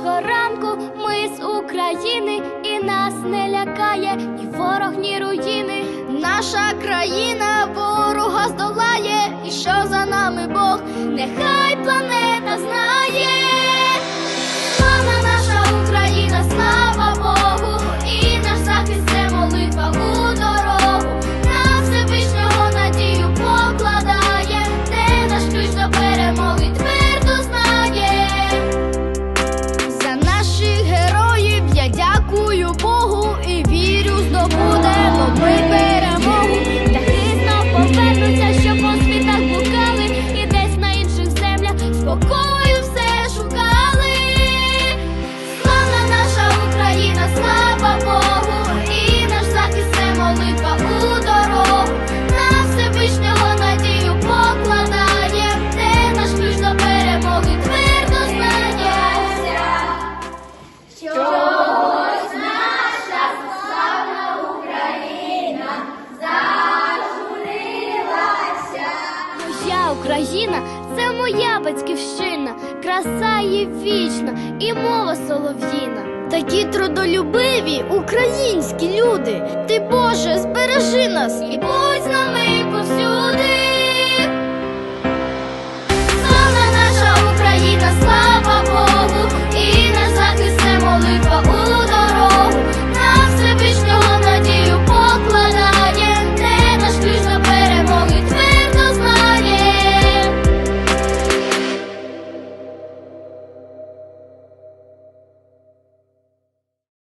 Доброго ранку ми з України і нас не лякає, ні ворог, ні руїни. Наша країна ворога здолає, і що за нами Бог? Нехай планета знає. Україна це моя батьківщина, краса є вічна і мова солов'їна. Такі трудолюбиві українські люди. Ти Боже, збережи нас і будь з нами.